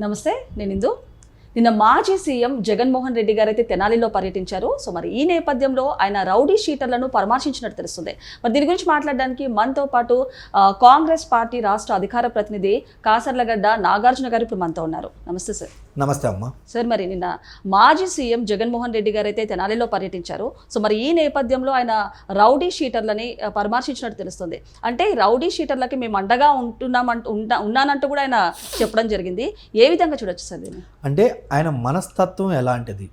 నమస్తే నేను ఇందు. నిన్న మాజీ సీఎం జగన్మోహన్ రెడ్డి గారు అయితే తెనాలిలో పర్యటించారు. సో మరి ఈ నేపథ్యంలో ఆయన రౌడీ షీటర్లను పరామర్శించినట్టు తెలుస్తుంది. మరి దీని గురించి మాట్లాడడానికి మనతో పాటు కాంగ్రెస్ పార్టీ రాష్ట్ర అధికార ప్రతినిధి కాసర్లగడ్డ నాగార్జున గారు ఇప్పుడు మనతో ఉన్నారు. నమస్తే సార్. నమస్తే అమ్మ. సార్ మరి నిన్న మాజీ సీఎం జగన్మోహన్ రెడ్డి గారు అయితే తెనాలిలో పర్యటించారు. సో మరి ఈ నేపథ్యంలో ఆయన రౌడీ షీటర్లని పరామర్శించినట్టు తెలుస్తుంది. అంటే రౌడీ షీటర్లకి మేము అండగా ఉంటున్నామంటూ ఉంటా ఉన్నానంటూ కూడా ఆయన చెప్పడం జరిగింది. ఏ విధంగా చూడొచ్చు సార్ అంటే ఆయన మనస్తత్వం ఎలాంటిది?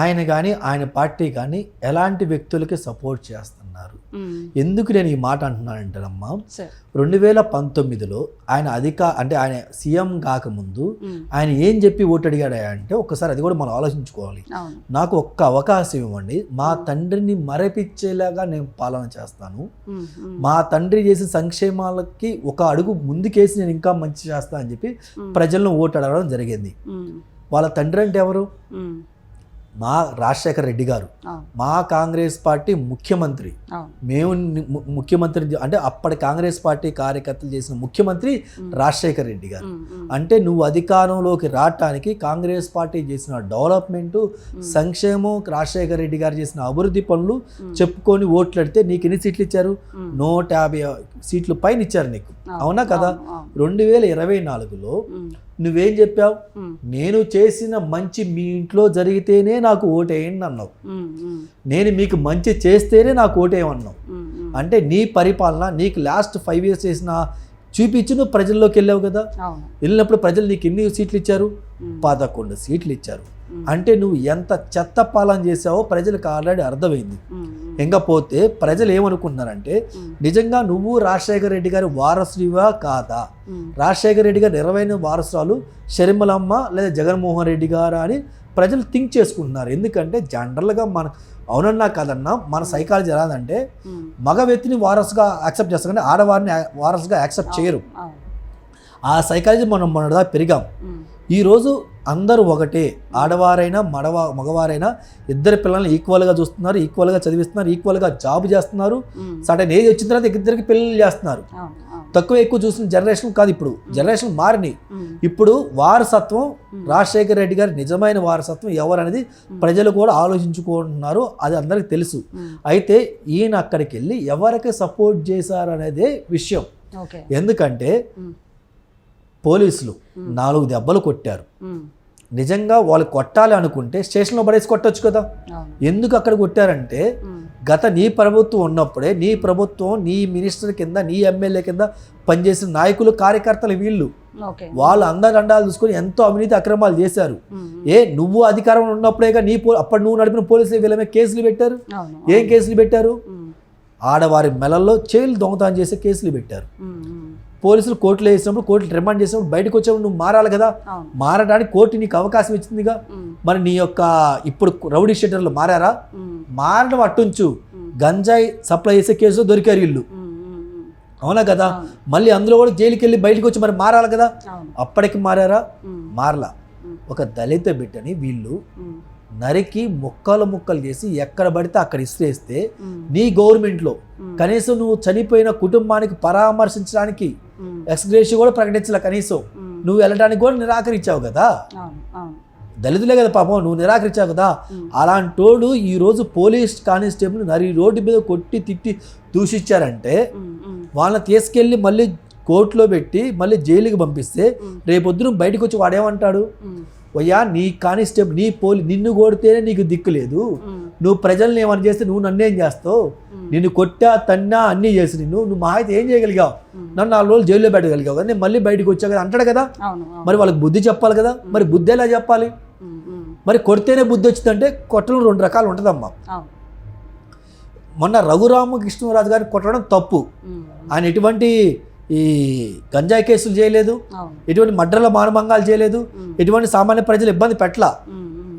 ఆయన కానీ ఆయన పార్టీ కానీ ఎలాంటి వ్యక్తులకి సపోర్ట్ చేస్తున్నారు? ఎందుకు నేను ఈ మాట అంటున్నానంటేనమ్మా రెండు వేల పంతొమ్మిదిలో ఆయన అధిక అంటే ఆయన సీఎం కాకముందు ఆయన ఏం చెప్పి ఓటు అడిగాడు అంటే ఒక్కసారి అది కూడా మనం ఆలోచించుకోవాలి. నాకు ఒక్క అవకాశం ఇవ్వండి. మా తండ్రిని మరపించేలాగా నేను పాలన చేస్తాను. మా తండ్రి చేసిన సంక్షేమాలకి ఒక అడుగు ముందుకేసి నేను ఇంకా మంచి చేస్తా అని చెప్పి ప్రజలను ఓటు అడగడం జరిగింది వాళ్ళ తండ్రి అంటే ఎవరు? మా రాజశేఖర రెడ్డి గారు. మా కాంగ్రెస్ పార్టీ ముఖ్యమంత్రి. మేము ముఖ్యమంత్రి అంటే అప్పటి కాంగ్రెస్ పార్టీ కార్యకర్తలు చేసిన ముఖ్యమంత్రి రాజశేఖర రెడ్డి గారు. అంటే నువ్వు అధికారంలోకి రావటానికి కాంగ్రెస్ పార్టీ చేసిన డెవలప్మెంట్ సంక్షేమం రాజశేఖర రెడ్డి గారు చేసిన అభివృద్ధి పనులు చెప్పుకొని ఓట్లాడితే నీకు ఎన్ని సీట్లు ఇచ్చారు? నూట యాభై సీట్లు పైన ఇచ్చారు నీకు. అవును, కదా? రెండు వేల ఇరవై నాలుగులో నువ్వేం చెప్పావు? నేను చేసిన మంచి మీ ఇంట్లో జరిగితేనే నాకు ఓటేయండి అన్నావు. నేను మీకు మంచి చేస్తేనే నాకు ఓటేయమన్నావు. అంటే నీ పరిపాలన నీకు లాస్ట్ ఫైవ్ ఇయర్స్ చేసిన చూపించి నువ్వు ప్రజల్లోకి వెళ్ళావు కదా? వెళ్ళినప్పుడు ప్రజలు నీకు ఎన్ని సీట్లు ఇచ్చారు? పదకొండు సీట్లు ఇచ్చారు. అంటే నువ్వు ఎంత చెత్త పాలన చేసావో ప్రజలకు ఆల్రెడీ అర్థమైంది. ఇంకపోతే ప్రజలు ఏమనుకుంటున్నారంటే నిజంగా నువ్వు రాజశేఖర రెడ్డి గారి వారసుడివా కాదా? రాజశేఖర రెడ్డి గారి ఇరవైన వారసురాలు షర్మిలమ్మ లేదా జగన్మోహన్ రెడ్డి గారా అని ప్రజలు థింక్ చేసుకుంటున్నారు. ఎందుకంటే జనరల్గా మన అవునన్నా కాదన్నా మన సైకాలజీ ఎలా అంటే ఉమ్, మగ వ్యక్తిని వారసుగా యాక్సెప్ట్ చేస్తాం కానీ ఆడవారిని వారసుగా యాక్సెప్ట్ చేయరు. ఆ సైకాలజీ మనం మనదా పెరిగాం. ఈరోజు అందరూ ఒకటే. ఆడవారైనా మడవ మగవారైనా ఇద్దరు పిల్లల్ని ఈక్వల్గా చూస్తున్నారు ఈక్వల్గా చదివిస్తున్నారు ఈక్వల్గా జాబ్ చేస్తున్నారు. సడన్ ఏజ్ వచ్చిన తర్వాత ఇద్దరికి పెళ్ళిళ్ళు చేస్తున్నారు. తక్కువ ఎక్కువ చూసిన జనరేషన్ కాదు ఇప్పుడు. జనరేషన్ మారినాయి. ఇప్పుడు వారసత్వం రాజశేఖర రెడ్డి గారి నిజమైన వారసత్వం ఎవరనేది ప్రజలు కూడా ఆలోచించుకుంటున్నారు. అది అందరికి తెలుసు. అయితే ఈయన అక్కడికి వెళ్ళి ఎవరికి సపోర్ట్ చేశారనేదే విషయం. ఎందుకంటే పోలీసులు నాలుగు దెబ్బలు కొట్టారు. నిజంగా వాళ్ళు కొట్టాలి అనుకుంటే స్టేషన్లో పడేసి కొట్టొచ్చు కదా. ఎందుకు అక్కడ కొట్టారంటే గత నీ ప్రభుత్వం ఉన్నప్పుడే నీ ప్రభుత్వం నీ మినిస్టర్ కింద నీ ఎమ్మెల్యే కింద పనిచేసిన నాయకులు కార్యకర్తలు వీళ్ళు. వాళ్ళు అందరు అండాలు చూసుకొని ఎంతో అవినీతి అక్రమాలు చేశారు. ఏ నువ్వు అధికారంలో ఉన్నప్పుడేగా నీ పో అప్పుడు నువ్వు నడిపిన పోలీసులు వీళ్ళ మీద కేసులు పెట్టారు? ఏం కేసులు పెట్టారు? ఆడవారి మెలల్లో చేలు దొంగతనం చేసే కేసులు పెట్టారు. పోలీసులు కోర్టులో వేసినప్పుడు కోర్టులు రిమాండ్ చేసినప్పుడు బయటకు వచ్చినప్పుడు నువ్వు మారాలి కదా. మారడానికి కోర్టు నీకు అవకాశం ఇచ్చిందిగా. మరి నీ యొక్క ఇప్పుడు రౌడీ షెటర్లు మారారా? మారడం అట్టుంచు. గంజాయి సప్లై చేసే కేసులో దొరికారు వీళ్ళు. అవునా కదా? మళ్ళీ అందులో కూడా జైలుకి వెళ్ళి బయటకు వచ్చి మరి మారాలి కదా? అప్పటికి మారారా? మారలా. ఒక దళిత బిడ్డని వీళ్ళు నరికి ముక్కలు ముక్కలు చేసి ఎక్కడ పడితే అక్కడ ఇసిరేస్తే నీ గవర్నమెంట్లో కనీసం నువ్వు చనిపోయిన కుటుంబానికి పరామర్శించడానికి ఎక్స్గ్రేషి కూడా ప్రకటించలే కనీసం. నువ్వు వెళ్ళడానికి కూడా నిరాకరించావు కదా? దళితులే కదా పాపం నువ్వు నిరాకరించావు కదా? అలాంటోడు ఈరోజు పోలీస్ కానిస్టేబుల్ నరి రోడ్డు మీద కొట్టి తిట్టి దూషించారంటే వాళ్ళని తీసుకెళ్ళి మళ్ళీ కోర్టులో పెట్టి మళ్ళీ జైలుకి పంపిస్తే రేపొద్దున బయటకు వచ్చి వాడేమంటాడు అయ్యా నీ కానిస్టేబుల్ నీ పోలీ నిన్ను కొడితేనే నీకు దిక్కు లేదు. నువ్వు ప్రజల్ని ఏమని చేస్తే నువ్వు నన్నేం చేస్తావు? నిన్ను కొట్టా తన్నా అన్నీ చేసి నిన్ను నువ్వు మా అయితే ఏం చేయగలిగావు? నన్ను నాలుగు రోజులు జైల్లో పెట్టగలిగావు కదా నేను మళ్ళీ బయటకు వచ్చా కదా అంటాడు కదా? మరి వాళ్ళకి బుద్ధి చెప్పాలి కదా? మరి బుద్ధి ఎలా చెప్పాలి? మరి కొడితేనే బుద్ధి వచ్చిందంటే కొట్టడం రెండు రకాలు ఉంటుందమ్మా. మొన్న రఘురామకృష్ణరాజు గారిని కొట్టడం తప్పు. ఆయన ఎటువంటి ఈ గంజాయి కేసులు చేయలేదు. ఎటువంటి మడ్రల మానభంగాలు చేయలేదు. ఎటువంటి సామాన్య ప్రజలు ఇబ్బంది పెట్టలా.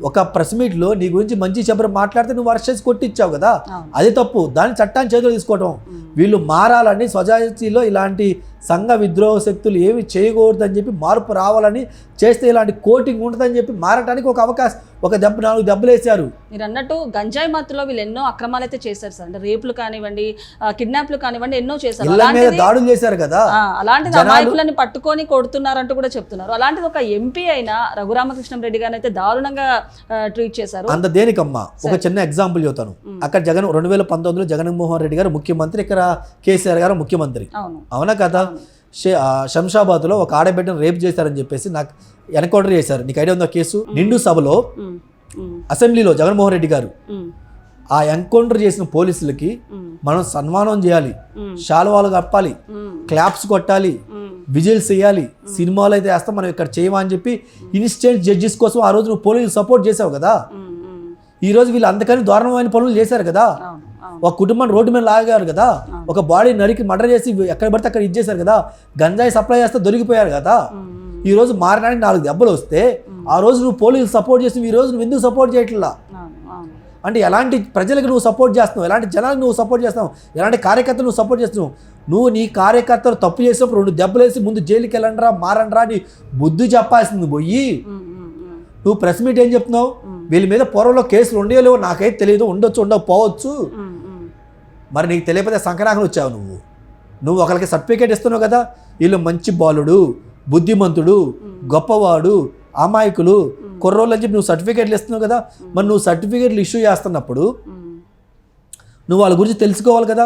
ఒక ప్రెస్ మీట్లో నీ గురించి మంచి చెప్పరు మాట్లాడితే నువ్వు అరెస్ట్ చేసి కొట్టించావు కదా. అది తప్పు. దాన్ని చట్టాన్ని చేతిలో తీసుకోవడం ఉమ్, వీళ్ళు మారాలని సొసైటీలో ఇలాంటి సంఘ విద్రోహ శక్తులు ఏమి చేయకూడదని చెప్పి మార్పు రావాలని చేస్తే ఇలాంటి కోటింగ్ ఉంటుందని చెప్పి మారటానికి ఒక అవకాశం. ఒక దెబ్బ నాలుగు దెబ్బలు వేశారు మీరు అన్నట్టు గంజాయి మత్తులో వీళ్ళు ఎన్నో అక్రమాలు అయితే చేశారు సార్. అంటే రేపులు కానివ్వండి కిడ్నాప్లు కానివ్వండి ఎన్నో చేశారు. ఇళ్ళ మీద అలాంటిది దాడులు చేశారు కదా. అలాంటిది అమాయకులని పట్టుకొని కొడుతున్నారంటూ కూడా చెప్తున్నారు. అలాంటిది ఒక ఎంపీ అయిన రఘురామకృష్ణం రెడ్డి గారిని అయితే దారుణంగా ట్రీట్ చేశారు. అంత దేనికమ్మా? ఒక చిన్న ఎగ్జాంపుల్ చెబుతాను. అక్కడ జగన్ రెండు వేల పంతొమ్మిదిలో జగన్మోహన్ రెడ్డి గారు ముఖ్యమంత్రి ఇక్కడ కేసీఆర్ గారు ముఖ్యమంత్రి. అవును. కదా? శంషాబాద్లో ఒక ఆడబిడ్డను రేప్ చేశారని చెప్పేసి నాకు ఎన్కౌంటర్ చేశారు. నీకు ఐడియా ఉందా కేసు? నిండు సభలో అసెంబ్లీలో జగన్మోహన్ రెడ్డి గారు ఆ ఎన్కౌంటర్ చేసిన పోలీసులకి మనం సన్మానం చేయాలి. శాలువాలు కప్పాలి. క్లాప్స్ కొట్టాలి. విజిల్స్ చేయాలి సినిమాలు అయితే వేస్తాం మనం ఇక్కడ చేయమా అని చెప్పి ఇన్స్టెంట్ జడ్జెస్ కోసం ఆ రోజు నువ్వు పోలీసులు సపోర్ట్ చేసావు కదా. ఈ రోజు వీళ్ళు అంతకని దారుణమైన పనులు చేశారు కదా? ఒక కుటుంబాన్ని రోడ్డు మీద లాగారు కదా? ఒక బాడీ నరికి మర్డర్ చేసి ఎక్కడ పడితే అక్కడ ఇచ్చేశారు కదా? గంజాయి సప్లై చేస్తే దొరికిపోయారు కదా? ఈ రోజు మారడానికి నాలుగు దెబ్బలు వస్తే ఆ రోజు నువ్వు పోలీసులు సపోర్ట్ చేసి ఈ రోజు నువ్వు ఎందుకు సపోర్ట్ చేయట్లా? అంటే ఎలాంటి ప్రజలకు నువ్వు సపోర్ట్ చేస్తున్నావు? ఎలాంటి జనాలకు నువ్వు సపోర్ట్ చేస్తున్నావు? ఎలాంటి కార్యకర్తలు నువ్వు సపోర్ట్ చేస్తున్నావు? నువ్వు నీ కార్యకర్తలు తప్పు చేసినప్పుడు రెండు దెబ్బలు వేసి ముందు జైలుకి వెళ్ళండిరా మారండిరా అని బుద్ధి చెప్పాల్సింది పోయి నువ్వు ప్రెస్ మీట్ ఏం చెప్తున్నావు? వీళ్ళ మీద పూర్వంలో కేసులు ఉండేవో లేవో నాకైతే తెలియదు. ఉండొచ్చు ఉండకపోవచ్చు. మరి నీకు తెలియకపోతే సంక్రాంతి వచ్చావు నువ్వు. నువ్వు ఒకరికి సర్టిఫికేట్ ఇస్తున్నావు కదా? వీళ్ళు మంచి బాలుడు. బుద్ధిమంతుడు గొప్పవాడు అమాయకులు కుర్రోళ్ళు అని చెప్పి నువ్వు సర్టిఫికేట్లు ఇస్తున్నావు కదా మరి నువ్వు సర్టిఫికేట్లు ఇష్యూ చేస్తున్నప్పుడు నువ్వు వాళ్ళ గురించి తెలుసుకోవాలి కదా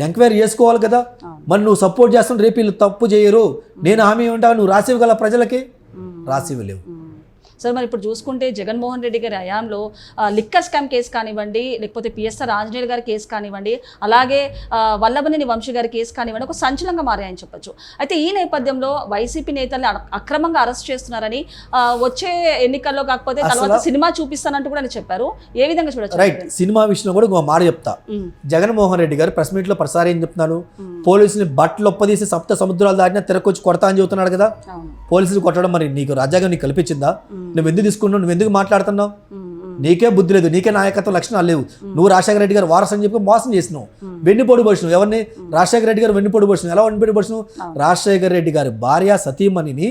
ఎంక్వైరీ చేసుకోవాలి కదా. మరి నువ్వు సపోర్ట్ చేస్తున్న రేపు వీళ్ళు తప్పు చేయరు నేను హామీ ఉంటావు నువ్వు రాసివ్వగల ప్రజలకి? రాసివ్వలేవు. సార్ మరి ఇప్పుడు చూసుకుంటే జగన్మోహన్ రెడ్డి గారి హయాంలో లిక్కర్ స్కామ్ కేసు కానివ్వండి లేకపోతే పిఎస్ఆర్ ఆంజనేయులు గారి కేసు కానివ్వండి అలాగే వల్లభనేని వంశీ గారి కేసు కానివ్వండి ఒక సంచలనంగా మారాయని చెప్పొచ్చు. అయితే ఈ నేపథ్యంలో వైసీపీ నేతల్ని అక్రమంగా అరెస్ట్ చేస్తున్నారని వచ్చే ఎన్నికల్లో కాకపోతే తర్వాత సినిమా చూపిస్తానంటూ కూడా చెప్పారు. ఏ విధంగా చూడొచ్చు? రైట్ సినిమా విషయంలో కూడా ఇంకో మాట చెప్తా. జగన్మోహన్ రెడ్డి గారు ప్రెస్ మీట్లో ప్రసారం ఏం చెప్తున్నాను పోలీసుని బట్టలు ఒప్పదీసి సప్త సముద్రాలు దాటినా తిరగొచ్చి కొడతా అని చెబుతున్నాడు కదా? పోలీసులు కొట్టడం మరి నీకు రాజ్యాంగం నీకు కల్పించిందా? నువ్వు ఎందుకు తీసుకున్నావు నువ్వు ఎందుకు మాట్లాడుతున్నావు. నీకే బుద్ధి లేదు నీకే నాయకత్వం లక్షణాలు లేవు. నువ్వు రాజశేఖర రెడ్డి గారు వారసు అని చెప్పి మోసం చేసినావు. వెన్నుపోటు పడిచినావు ఎవరిని? రాజశేఖర రెడ్డి గారు వెన్నుపోటు పడిచినావు ఎలా వెన్నుపోటు పడిచినావు రాజశేఖర రెడ్డి గారి భార్య సతీమణిని.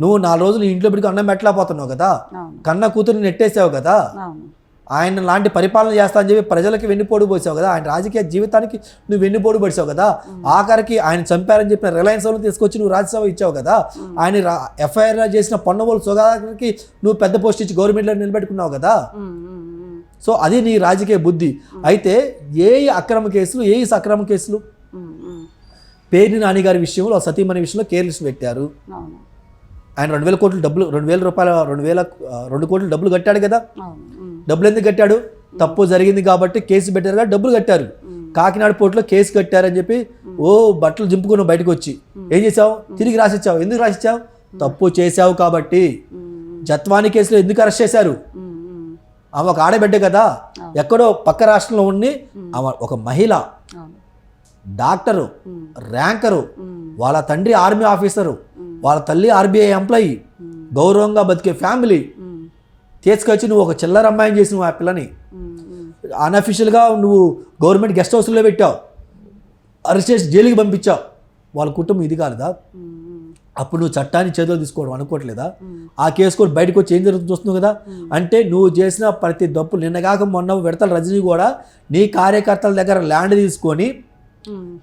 నువ్వు నాలుగు రోజులు ఇంట్లో పెట్టుకు అన్నం పెట్టలేకపోతున్నావు కదా? కన్న కూతురు నెట్టేసావు కదా? ఆయన లాంటి పరిపాలన చేస్తా అని చెప్పి ప్రజలకి వెన్నుపోటు పోసావు కదా? ఆయన రాజకీయ జీవితానికి నువ్వు వెన్నుపోటు పడిచావు కదా? ఆఖరికి ఆయన చంపారని చెప్పిన రిలయన్స్ వాళ్ళు తీసుకొచ్చి నువ్వు రాజ్యసభ ఇచ్చావు కదా? ఆయన ఎఫ్ఐఆర్ చేసిన పన్నుబోలు సుధాకర్కి నువ్వు పెద్ద పోస్ట్ ఇచ్చి గవర్నమెంట్లో నిలబెట్టుకున్నావు కదా. సో అది నీ రాజకీయ బుద్ధి. అయితే ఏ అక్రమ కేసులు ఏ సక్రమ కేసులు. పేర్ని నాని గారి విషయంలో సతీమణి విషయంలో కేర్లెస్ పెట్టారు. ఆయన రెండు వేల కోట్లు డబ్బులు రెండు వేల రూపాయల రెండు వేల రెండు కోట్లు డబ్బులు కట్టాడు కదా. డబ్బులు ఎందుకు కట్టాడు? తప్పు జరిగింది కాబట్టి కేసు పెట్టారు డబ్బులు కట్టారు. కాకినాడ పోర్టులో కేసు కట్టారని చెప్పి ఓ బట్టలు దింపుకున్నావు బయటకు వచ్చి ఏం చేసావు తిరిగి రాసిచ్చావు. ఎందుకు రాసిచ్చావు? తప్పు చేశావు కాబట్టి జత్వాని కేసులో ఎందుకు అరెస్ట్ చేశారు? ఆమె ఒక ఆడబిడ్డ కదా. ఎక్కడో పక్క రాష్ట్రంలో ఉండి ఆమె ఒక మహిళ డాక్టరు ర్యాంకరు వాళ్ళ తండ్రి ఆర్మీ ఆఫీసరు వాళ్ళ తల్లి ఆర్బీఐ ఎంప్లాయీ గౌరవంగా బతికే ఫ్యామిలీ తీసుకొచ్చి నువ్వు ఒక చిల్లర అమ్మాయిని చేసి నువ్వు ఆ పిల్లని అన్అఫీషియల్గా నువ్వు గవర్నమెంట్ గెస్ట్ హౌస్లో పెట్టావు. అరెస్ట్ చేసి జైలుకి పంపించావు. వాళ్ళ కుటుంబం ఇది కాలేదా? అప్పుడు నువ్వు చట్టాన్ని చేతిలో తీసుకోవడం అనుకోవట్లేదా? ఆ కేసు కూడా బయటకు వచ్చి ఏం జరుగుతుంది చూస్తున్నావు కదా? అంటే నువ్వు చేసిన ప్రతి దప్పులు నిన్నగాక మొన్న విడతల రజనీ కూడా నీ కార్యకర్తల దగ్గర ల్యాండ్ తీసుకొని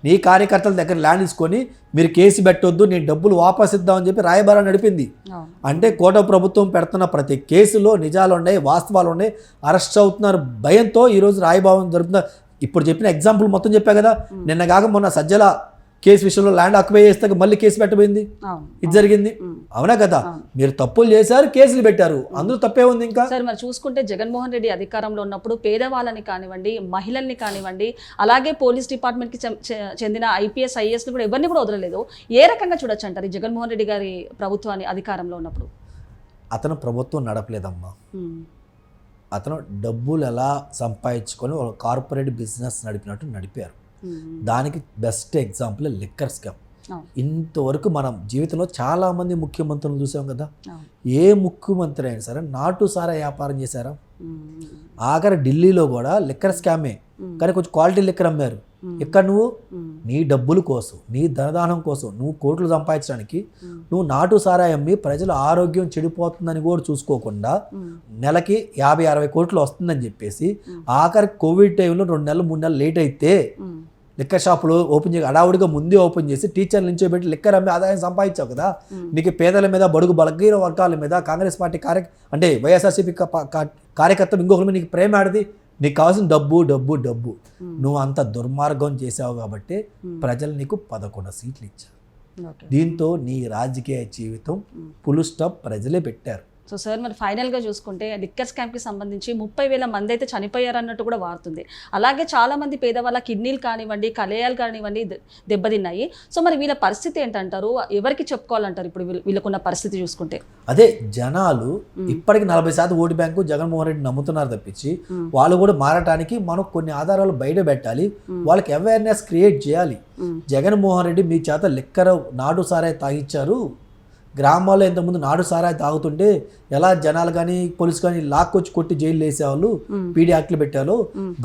నీ కార్యకర్తల దగ్గర ల్యాండ్ తీసుకొని మీరు కేసు పెట్టొద్దు నేను డబ్బులు వాపస్ ఇద్దామని చెప్పి రాయబారా నడిపింది. అంటే కోట ప్రభుత్వం పెడుతున్న ప్రతి కేసులో నిజాలు ఉన్నాయి వాస్తవాలు ఉన్నాయి అరెస్ట్ అవుతున్నారు భయంతో ఈరోజు రాయభావం జరుగుతున్నారు ఇప్పుడు చెప్పిన ఎగ్జాంపుల్ మొత్తం చెప్పా కదా. నిన్న కాక మొన్న సజ్జల కేసు విషయంలో ల్యాండ్ అక్వై చేస్తే మళ్ళీ కేసు పెట్టబోయింది. ఇది జరిగింది. అవునా. కదా? మీరు తప్పులు చేశారు కేసులు పెట్టారు. అందులో తప్పే ఉంది ఇంకా? సార్ మరి చూసుకుంటే జగన్మోహన్ రెడ్డి అధికారంలో ఉన్నప్పుడు పేదవాళ్ళని కానివ్వండి మహిళల్ని కానివ్వండి అలాగే పోలీస్ డిపార్ట్మెంట్కి చెందిన ఐపీఎస్ ఐఏఎస్ని కూడా ఎవరిని కూడా వదలలేదు. ఏ రకంగా చూడొచ్చు అంటారు జగన్మోహన్ రెడ్డి గారి ప్రభుత్వాన్ని అధికారంలో ఉన్నప్పుడు? అతను ప్రభుత్వం నడపలేదమ్మా. అతను డబ్బులు ఎలా సంపాదించుకొని కార్పొరేట్ బిజినెస్ నడిపినట్టు నడిపారు. దానికి బెస్ట్ ఎగ్జాంపుల్ లిక్కర్ స్కామ్. ఇంతవరకు మనం జీవితంలో చాలామంది ముఖ్యమంత్రులు చూసాం కదా. ఏ ముఖ్యమంత్రి అయినా సరే నాటు సారా వ్యాపారం చేశారా? ఆఖరి ఢిల్లీలో కూడా లిక్కర్ స్కామే. కానీ కొంచెం క్వాలిటీ లిక్కర్ అమ్మారు. ఇక్కడ నువ్వు? నీ డబ్బుల కోసం నీ ధనదానం కోసం నువ్వు కోట్లు సంపాదించడానికి నువ్వు నాటు సారాయి అమ్మి ప్రజల ఆరోగ్యం చెడిపోతుందని కూడా చూసుకోకుండా నెలకి యాభై అరవై కోట్లు వస్తుందని చెప్పేసి ఆఖరి కోవిడ్ టైంలో రెండు నెలలు మూడు నెలలు లేట్ అయితే లిక్కర్ షాపులు ఓపెన్ చేసి అడావుడిగా ముందే ఓపెన్ చేసి టీచర్లు నుంచో పెట్టి లిక్కర్ అమ్మి ఆదాయం సంపాదించావు కదా? నీకు పేదల మీద బడుగు బలగీర వర్గాల మీద కాంగ్రెస్ పార్టీ కార్య అంటే వైఎస్ఆర్సీపీ కా- కా- కార్యకర్త ఇంకొకరి మీద నీకు ప్రేమ ఆడిది నీకు కావాల్సిన డబ్బు డబ్బు డబ్బు. నువ్వు అంత దుర్మార్గం చేసావు కాబట్టి ప్రజలు నీకు పదకొండు సీట్లు ఇచ్చారు. దీంతో నీ రాజకీయ జీవితం పులు స్టాప్ ప్రజలే పెట్టారు. సో సార్ మరి ఫైనల్గా చూసుకుంటే లిక్కర్ స్కామ్కి సంబంధించి ముప్పై వేల మంది అయితే చనిపోయారు అన్నట్టు కూడా వారుతుంది. అలాగే చాలా మంది పేదవాళ్ళ కిడ్నీలు కానివ్వండి కలేయాలు కానివ్వండి దెబ్బతిన్నాయి. సో మరి వీళ్ళ పరిస్థితి ఏంటంటారు? ఎవరికి చెప్పుకోవాలంటారు ఇప్పుడు వీళ్ళ- వీళ్ళకున్న పరిస్థితి చూసుకుంటే? అదే జనాలు ఇప్పటికి నలభై శాతం ఓటు బ్యాంకు జగన్మోహన్ రెడ్డి నమ్ముతున్నారు తప్పించి వాళ్ళు కూడా మారటానికి మనం కొన్ని ఆధారాలు బయట పెట్టాలి. వాళ్ళకి అవేర్నెస్ క్రియేట్ చేయాలి. జగన్మోహన్ రెడ్డి మీ చేత లిక్కర నాటు సారాయి తాగిచ్చారు. గ్రామాల్లో ఇంతకుముందు నాడు సారాయి తాగుతుంటే ఎలా జనాలు కానీ పోలీసు కానీ లాక్కొచ్చి కొట్టి జైలు వేసేవాళ్ళు పీడీ యాక్ట్లు పెట్టారు.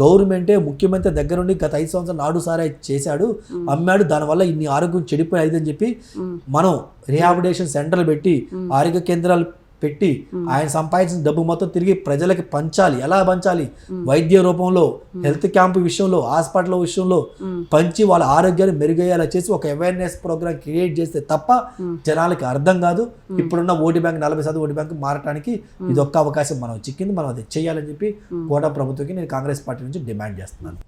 గవర్నమెంటే ముఖ్యమంత్రి దగ్గరుండి గత ఐదు సంవత్సరాలు నాడు సారాయి చేశాడు. అమ్మాడు దానివల్ల ఇన్ని ఆరోగ్యం చెడిపోయి అని చెప్పి మనం రిహాబిలిటేషన్ సెంటర్లు పెట్టి ఆరోగ్య కేంద్రాలు పెట్టి ఆయన సంపాదించిన డబ్బు మొత్తం తిరిగి ప్రజలకి పంచాలి. ఎలా పంచాలి? వైద్య రూపంలో హెల్త్ క్యాంప్ విషయంలో హాస్పిటల్ విషయంలో పంచి వాళ్ళ ఆరోగ్యాన్ని మెరుగయ్యేలా చేసి ఒక అవేర్నెస్ ప్రోగ్రామ్ క్రియేట్ చేస్తే తప్ప జనాలకి అర్థం కాదు. ఇప్పుడున్న ఓటు బ్యాంక్ నలభై శాతం ఓటు బ్యాంక్ మారటానికి ఇది ఒక్క అవకాశం మనం చిక్కింది. మనం అది చేయాలని చెప్పి కోట ప్రభుత్వంకి నేను కాంగ్రెస్ పార్టీ నుంచి డిమాండ్ చేస్తున్నాను.